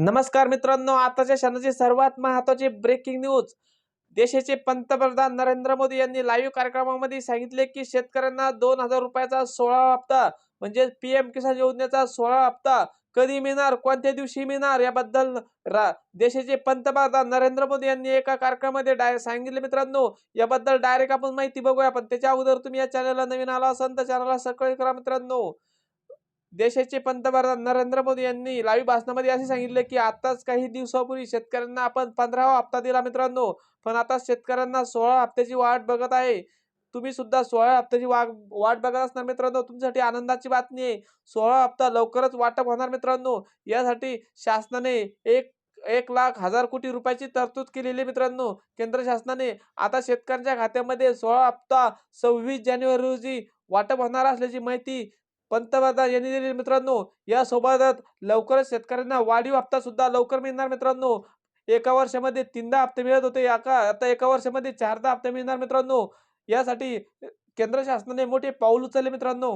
नमस्कार मित्रांनो आताच्या क्षणाची सर्वात महत्वाची ब्रेकिंग न्यूज देशाचे पंतप्रधान नरेंद्र मोदी यांनी लाईव्ह कार्यक्रमामध्ये सांगितले की शेतकऱ्यांना दोन हजार रुपयाचा सोळा हप्ता म्हणजे पीएम किसान योजनेचा सोळा हप्ता कधी मिळणार कोणत्या दिवशी मिळणार याबद्दल रा देशाचे पंतप्रधान नरेंद्र मोदी यांनी एका कार्यक्रमामध्ये डायरेक्ट सांगितले मित्रांनो. याबद्दल डायरेक्ट आपण माहिती बघूया पण त्याच्या अगोदर तुम्ही या चॅनलला नवीन आला असाल तर चॅनलला सबस्क्राईब करा मित्रांनो. देशाचे पंतप्रधान नरेंद्र मोदी यांनी लाईव्ह भाषणामध्ये असे सांगितले की आताच काही दिवसापूर्वी शेतकऱ्यांना आपण पंधरावा हप्ता दिला मित्रांनो. पण आता शेतकऱ्यांना सोळा हप्त्याची वाट बघत आहे. तुम्ही सुद्धा सोळा हप्त्याची वाट वाट बघत असणार मित्रांनो. तुमच्यासाठी आनंदाची बातमी आहे. सोळा हप्ता लवकरच वाटप होणार मित्रांनो. यासाठी शासनाने एक एक लाख हजार कोटी रुपयाची तरतूद केलेली मित्रांनो. केंद्र शासनाने आता शेतकऱ्यांच्या खात्यामध्ये सोळा हप्ता सव्वीस जानेवारी रोजी वाटप होणार असल्याची माहिती पंतप्रधान यांनी दिली मित्रांनो यासोबतच लवकरच शेतकऱ्यांना वाढीव हप्ता सुद्धा लवकर मिळणार मित्रांनो. एका वर्षामध्ये तीनदा हप्ते मिळत होते एका आता एका वर्षामध्ये चारदा हप्ते मिळणार मित्रांनो. यासाठी केंद्र शासनाने मोठे पाऊल उचलले मित्रांनो.